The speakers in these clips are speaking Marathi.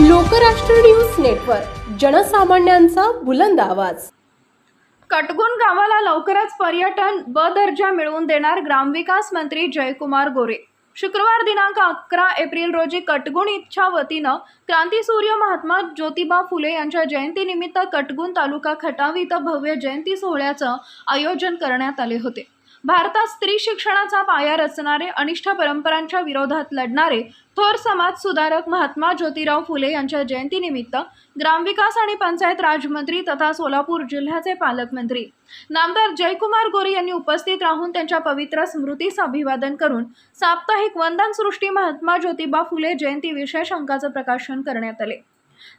लोकराष्ट्र न्यूज नेटवर्क जनसामान्यांचा बुलंद आवाज. कटगुण गावाला लवकरच पर्यटन ब दर्जा मिळवून देणार ग्रामविकास मंत्री जयकुमार गोरे. शुक्रवार दिनांक अकरा एप्रिल रोजी कटगुण इच्छा वतीनं क्रांतीसूर्य महात्मा ज्योतिबा फुले यांच्या जयंतीनिमित्त कटगुण तालुका खटावी इथं भव्य जयंती सोहळ्याचं आयोजन करण्यात आले होते. भारतात स्त्री शिक्षणाचा पाया रचणारे अनिष्ट परंपरांच्या विरोधात लढणारे थोर समाज सुधारक महात्मा ज्योतिराव फुले यांच्या जयंतीनिमित्त ग्रामविकास आणि पंचायत राजमंत्री तथा सोलापूर जिल्ह्याचे पालकमंत्री. नामदार जयकुमार गोरे यांनी उपस्थित राहून त्यांच्या पवित्र स्मृतीस अभिवादन करून साप्ताहिक वंदन सृष्टी महात्मा ज्योतिबा फुले जयंती विशेष अंकाचं प्रकाशन करण्यात आले.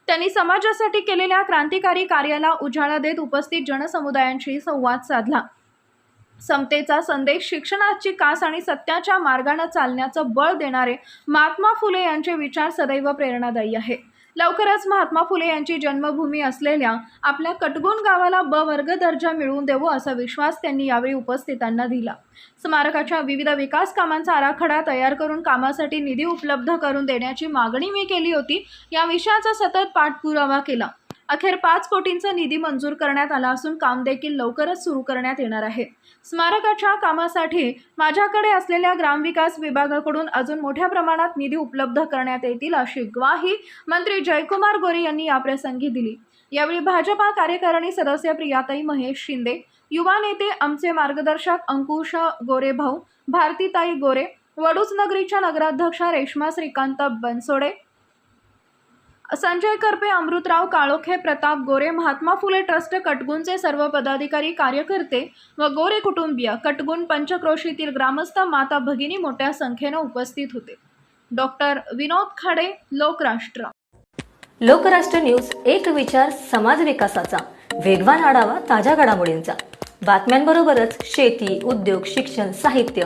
त्यांनी समाजासाठी केलेल्या क्रांतिकारी कार्याला उजाळा देत उपस्थित जनसमुदायांशी संवाद साधला. समतेचा संदेश शिक्षणाची कास आणि सत्याच्या मार्गाने चालण्याचं बळ देणारे महात्मा फुले यांचे विचार सदैव प्रेरणादायी आहे लवकरच महात्मा फुले यांची जन्मभूमी असलेल्या आपल्या कटगुण गावाला ब वर्ग दर्जा मिळवून देऊ असा विश्वास त्यांनी यावेळी उपस्थितांना दिला. स्मारकाच्या विविध विकास कामांचा आराखडा तयार करून कामासाठी निधी उपलब्ध करून देण्याची मागणी मी केली होती. या विषयाचा सतत पाठपुरावा केला. अखेर पाच कोटींचा निधी मंजूर करण्यात आला असून काम देखील लवकरच सुरू करण्यात येणार आहे. स्मारकाच्या कामासाठी माझ्याकडे असलेल्या ग्रामविकास विभागाकडून अजून मोठ्या प्रमाणात निधी उपलब्ध करण्यात येतील अशी ग्वाही मंत्री जयकुमार गोरे यांनी याप्रसंगी दिली. यावेळी भाजपा कार्यकारिणी सदस्य प्रियाताई महेश शिंदे युवा नेते आमचे मार्गदर्शक अंकुश गोरे भाऊ भारतीताई गोरे वडूच नगरीच्या नगराध्यक्षा रेश्मा श्रीकांत बनसोडे संजय करपे अमृतराव काळोखे प्रताप गोरे महात्मा फुले ट्रस्ट कटगुणचे सर्व पदाधिकारी कार्यकर्ते व गोरे कुटुंबीय कटगुण पंचक्रोशीतील ग्रामस्थ माता भगिनी मोठ्या संख्येनं उपस्थित होते. डॉक्टर विनोद खाडे लोकराष्ट्र. लोकराष्ट्र न्यूज एक विचार समाज विकासाचा. वेगवान आढावा ताज्या घडामोडींचा. बातम्यांबरोबरच शेती उद्योग शिक्षण साहित्य